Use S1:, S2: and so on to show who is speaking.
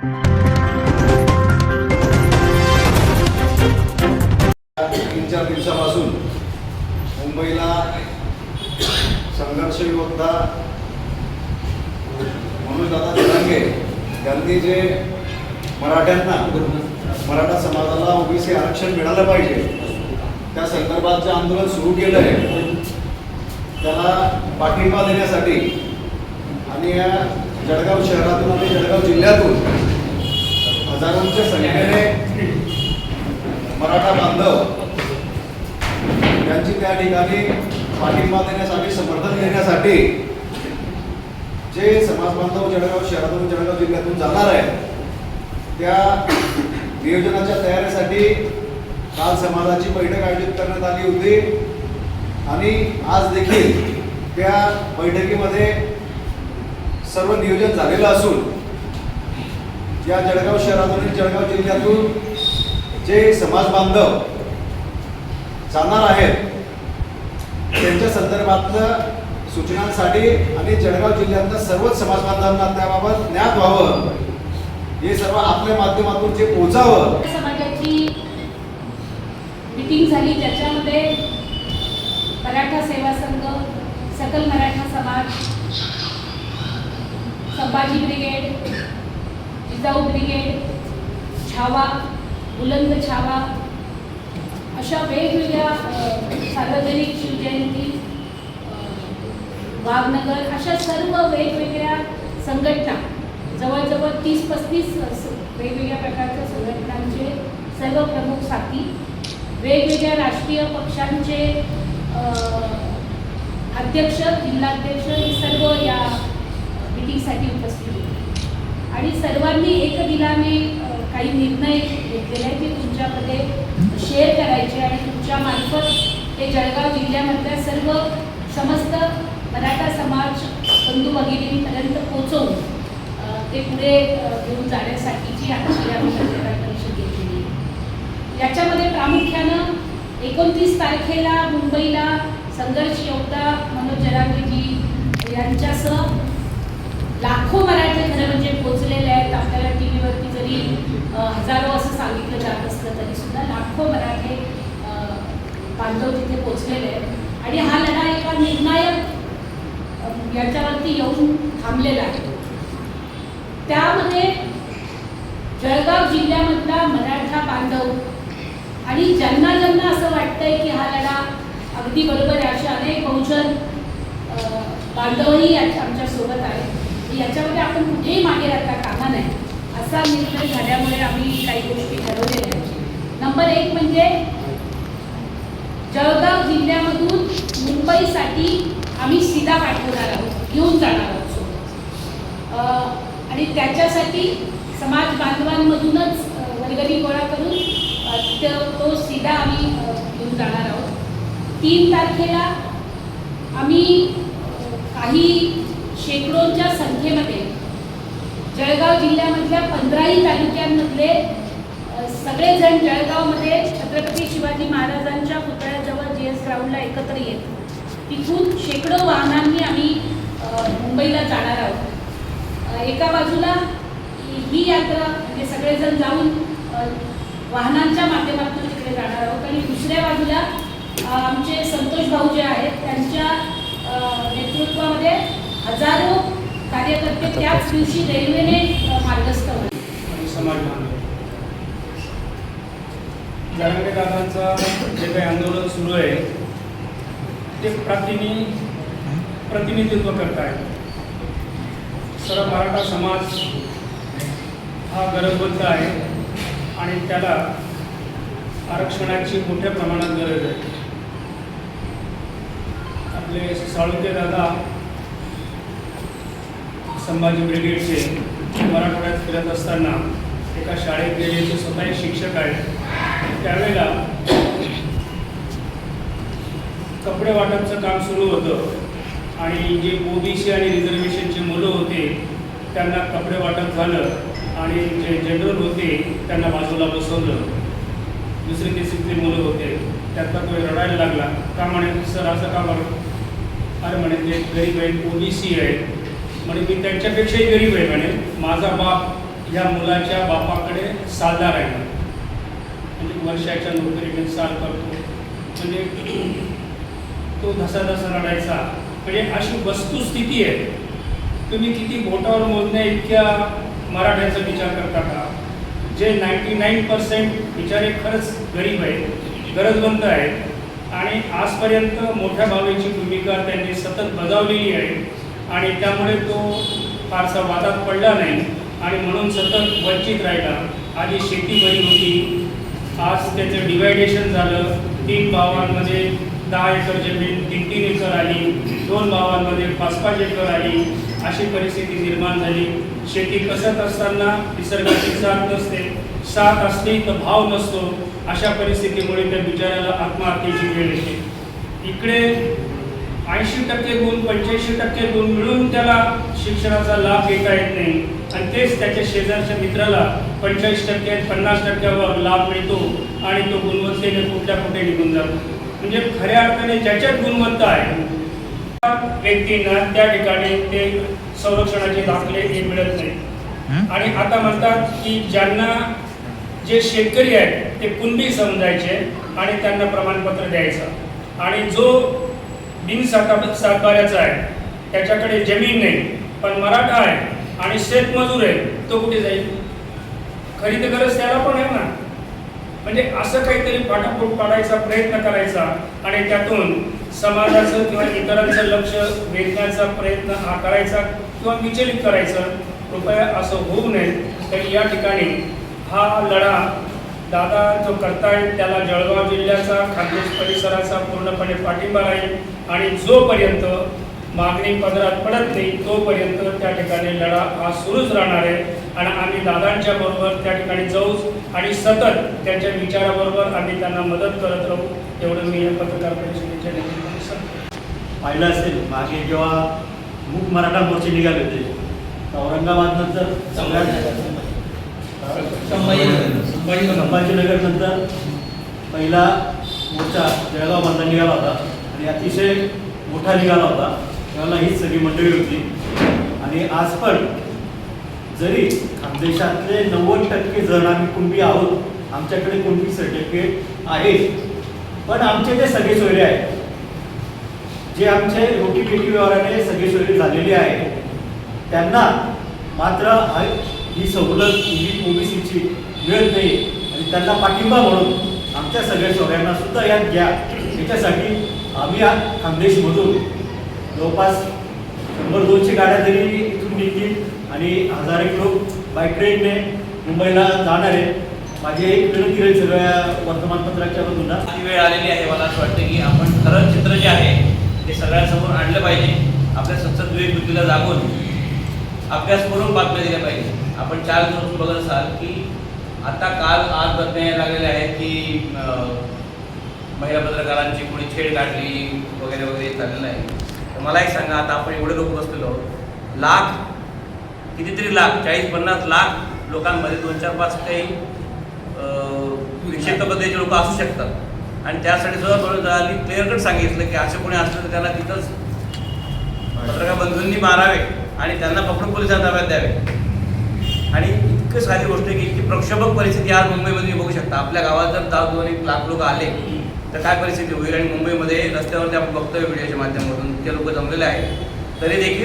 S1: तीन चार दिवसापासून मुंबईला संघर्ष योद्धा दादा जरांगे यांनी जे मराठ्यांना मराठा समाजाला ओबीसी आरक्षण मिळालं पाहिजे त्या संदर्भात जे आंदोलन सुरू केलं आहे त्याला पाठिंबा देण्यासाठी आणि या जळगाव शहरातून आणि जळगाव जिल्ह्यातून हजारोंच्या संख्येने मराठा बांधव यांची त्या ठिकाणी पाठिंबा देण्यासाठी समर्थन देण्यासाठी जे समाज बांधव जळगाव शहरातून जळगाव जिल्ह्यातून जाणार आहे त्या नियोजनाच्या तयारीसाठी काल समाजाची बैठक आयोजित करण्यात आली होती. आणि आज देखील त्या बैठकीमध्ये सर्व नियोजन झालेलं असून या जळगाव शहरातून जळगाव जिल्ह्यातून जे समाज बांधव जाणार आहेत त्यांच्या संदर्भातलं सूचनांसाठी आणि जळगाव जिल्ह्यातल्या सर्वच समाज बांधवांना त्याबाबत ज्ञात व्हावं. हे सर्व आपल्या माध्यमातून जे पोहोचावं
S2: समाजाची मीटिंग झाली ज्याच्यामध्ये मराठा सेवा संघ सकल मराठा समाज संभाजी ब्रिगेड जिजाऊ ब्रिगेड छावा बुलंद छावा अशा वेगवेगळ्या सार्वजनिक शिवजयंती वाघनगर अशा सर्व वेगवेगळ्या संघटना जवळजवळ तीस पस्तीस वेगवेगळ्या प्रकारच्या संघटनांचे सर्व प्रमुख साथी वेगवेगळ्या राष्ट्रीय पक्षांचे अध्यक्ष जिल्हाध्यक्ष हे सर्व या मिटिंगसाठी उपस्थित होते. आणि सर्वांनी एक दिलाने काही निर्णय घेतलेले आहेत ते तुमच्यामध्ये शेअर करायचे आणि तुमच्या मार्फत ते जळगाव जिल्ह्यामधल्या सर्व समस्त मराठा समाज बंधू भगिनींपर्यंत पोचवून ते पुढे घेऊन जाण्यासाठीची आजची आम्ही पत्रकार परिषद घेतलेली आहे. याच्यामध्ये प्रामुख्यानं एकोणतीस तारखेला मुंबईला संघर्ष योद्धा मनोज जरांगेजी यांच्यासह लाखो मराठी खरं म्हणजे पोचलेले आहेत. आपल्याला टी व्हीवरती जरी हजारो असं सांगितलं जात असलं तरी सुद्धा लाखो मराठे बांधव तिथे पोचलेले आहेत. आणि हा लढा एका निर्णायक याच्यावरती येऊन थांबलेला आहे. त्यामध्ये जळगाव जिल्ह्यामधला मराठा बांधव आणि ज्यांना ज्यांना असं वाटतंय की हा लढा अगदी बरोबर आहे असे अनेक बहुजन बांधवही याच्या आहेत. याच्यामध्ये आपण कुठेही मागे राहता कामा नाही. असा निर्णय झाल्यामुळे आम्ही काही गोष्टी ठरवलेल्या आहेत. नंबर एक म्हणजे जळगाव जिल्ह्यामधून मुंबईसाठी आम्ही सीधा पाठवणार आहोत घेऊन जाणार आहोत. आणि त्याच्यासाठी समाज बांधवांमधूनच वर्गणी गोळा करून तो- सीधा आम्ही घेऊन जाणार आहोत. तीन तारखेला आम्ही काही शेकडोंच्या संख्येमध्ये. जळगाव जिल्ह्यामधल्या पंधराही तालुक्यांमधले सगळेजण जळगावमध्ये छत्रपती शिवाजी महाराजांच्या पुतळ्याजवळ जी एस ग्राउंडला एकत्र येत. तिथून शेकडो वाहनांनी आम्ही मुंबईला जाणार आहोत. एका बाजूला ही- यात्रा म्हणजे सगळेजण जाऊन वाहनांच्या माध्यमातून तिकडे जाणार आहोत. आणि दुसऱ्या बाजूला आमचे संतोष भाऊ जे आहेत त्यांच्या नेतृत्वामध्ये हजारो कार्यकर्ते त्याच दिवशी रेल्वेने मार्गस्थ
S3: बांधव जरांगे दादांचं जे काही आंदोलन सुरू आहे ते प्रतिनि प्रतिनिधित्व करत आहे. सर्व मराठा समाज हा गरजबद्ध आहे आणि त्याला आरक्षणाची मोठ्या प्रमाणात गरज आहे. आपले साळुंके दादा संभाजी ब्रिगेडचे मराठवाड्यात फिरत असताना एका शाळेत गेले ते स्वतः शिक्षक आहेत त्यावेळेला कपडे वाटपचं काम सुरू होतं आणि जे ओबीसी आणि रिझर्वेशनचे मुलं होते त्यांना कपडे वाटप झालं आणि जे जनरल होते त्यांना बाजूला बसवलं. दुसरे तिसरीतले मुलं होते. त्यातला तो रडायला लागला. का म्हणे सर असं का बरं? अरे म्हणे ते गरीब आहेत ओबीसी आहेत. म्हणे मी त्यांच्यापेक्षाही गरीब आहे म्हणे. माझा बाप ह्या मुलाच्या बापाकडे सालदार आहे. म्हणजे वर्षाच्या नोकरीने साल करतो. म्हणजे तो धसाधसा रडायचा. म्हणजे अशी वस्तुस्थिती आहे. तुम्ही किती बोटावर मोजण्या इतक्या मराठ्यांचा विचार करता का? जे नाईन्टी नाईन पर्सेंट बिचारे खरंच गरीब आहेत गरजवंत आहेत. आणि आजपर्यंत मोठ्या भावेची भूमिका त्यांनी सतत बजावलेली आहे. आणि त्यामुळे तो फारसा वादात पडला नाही. आणि म्हणून सतत वंचित राहिला. आधी शेती बरी होती. आज त्याचं डिवायडेशन झालं. तीन भावांमध्ये दहा एकर जमीन तीन तीन एकर आली. दोन भावांमध्ये पाच पाच एकर आली. अशी परिस्थिती निर्माण झाली. शेती कसत असताना निसर्गाची साथ नसते. साथ असली तर भाव नसतो. अशा परिस्थितीमुळे त्या बिचाऱ्याला आत्महत्येची वेळ येते. इकडे ऐंशी टक्के गुण पंच्याऐंशी टक्के गुण मिळून त्याला शिक्षणाचा लाभ घेता येत नाही. आणि तेच त्याच्या शेजारच्या मित्राला पंचेचाळीस टक्के पन्नास टक्क्यावर लाभ मिळतो आणि तो गुणवत्तेने कुठल्या कुठे निघून जातो. म्हणजे खऱ्या अर्थाने ज्याच्यात गुणवत्ता आहे त्या व्यक्तींना त्या ठिकाणी ते संरक्षणाचे दाखले हे मिळत नाही. आणि आता म्हणतात की ज्यांना जे शेतकरी आहेत ते कुणबी समजायचे आणि त्यांना प्रमाणपत्र द्यायचं. आणि जो बिन साता सातबाऱ्याचा आहे त्याच्याकडे जमीन नाही पण मराठा आहे आणि शेतमजूर आहे तो कुठे जाईल? खरी तर गरज त्याला पण आहे ना. म्हणजे असं काहीतरी पाठापोट पाडायचा प्रयत्न करायचा आणि त्यातून समाजाचं किंवा इतरांचं लक्ष वेधण्याचा प्रयत्न हा करायचा किंवा विचलित करायचं कृपया असं होऊ नये. तर या ठिकाणी हा लढा दादा जो करतायत त्याला जळगाव जिल्ह्याचा खानदेश परिसराचा पूर्णपणे पाठिंबा राहील आणि जोपर्यंत मागणी पदरात पडत नाही तोपर्यंत त्या ठिकाणी लढा हा सुरूच राहणार आहे. आणि आम्ही दादांच्या बरोबर त्या ठिकाणी जाऊच आणि सतत त्यांच्या विचाराबरोबर आम्ही त्यांना मदत करत राहू एवढं मी या पत्रकार परिषदेच्या निमित्ताने सांगतो.
S4: पाहिलं असेल मागे जेव्हा मूक मराठा मोर्चे निघाले होते औरंगाबादनंतर औरंगाबाद नंतर संभाजीनगर नंतर पहिला मोर्चा जळगाव मधला निघाला होता. आणि अतिशय मोठा निघाला होता. मला हीच सगळी मंडळी होती. आणि आज पण जरी खानदेशातले नव्वद टक्के जण आम्ही कुणबी आहोत आमच्याकडे कुणबी सर्टिफिकेट आहे पण आमचे जे सगळे सोयरे आहेत. जे आमचे रोटी पेटी व्यवहाराने सगळे सोयरे झालेले आहे त्यांना मात्र ही सवलत ही ओबीसीची मिळत नाही. आणि त्यांना पाठिंबा म्हणून आमच्या सगळ्या सोयऱ्यांना सुद्धा यात घ्या. याच्यासाठी आम्ही या खानदेशमधून जवळपास शंभर दोनशे गाड्या जरी इथून निघतील आणि हजार एक लोक बाय ट्रेनने मुंबईला जाणार आहे माझी एक विनंती राहील सगळ्या वर्तमानपत्राच्या मधून
S5: वेळ आलेली आहे. मला असं वाटतं की आपण खरं चित्र जे आहे ते सगळ्यांसमोर आणलं पाहिजे. आपल्या सतत विवेक बुद्धीला जागून अभ्यास करून बातम्या दिल्या पाहिजे. आपण चार दिवस बघत असाल की आता काल आज बातम्या लागलेल्या आहेत की महिला पत्रकारांची कोणी छेड काढली वगैरे वगैरे चाललेलं आहे. मला एक सांगा आता आपण एवढे लोक बसलेलो आहोत. लाख कितीतरी लाख चाळीस पन्नास लाख लोकांमध्ये दोन चार पाच काही विक्षिप्त लोक असू शकतात. आणि त्यासाठी सुद्धा जळाली क्लिअर क्लिअरकट सांगितलं की असे कोणी असलं तर त्याला तिथंच पत्रकार बंधूंनी मारावे आणि त्यांना पकडून पोलिसांना ताब्यात द्यावे. आणि इतकं साधी गोष्ट आहे की इतकी प्रक्षोभक परिस्थिती आज मुंबईमध्ये बघू शकता. आपल्या गावात जर दहा दोन एक लाख लोक आले तर काय परिस्थिती होईल? आणि मुंबईमध्ये रस्त्यावरती आपण बघतोय व्हिडिओच्या माध्यमातून ते लोक जमलेले आहेत. तरी देखील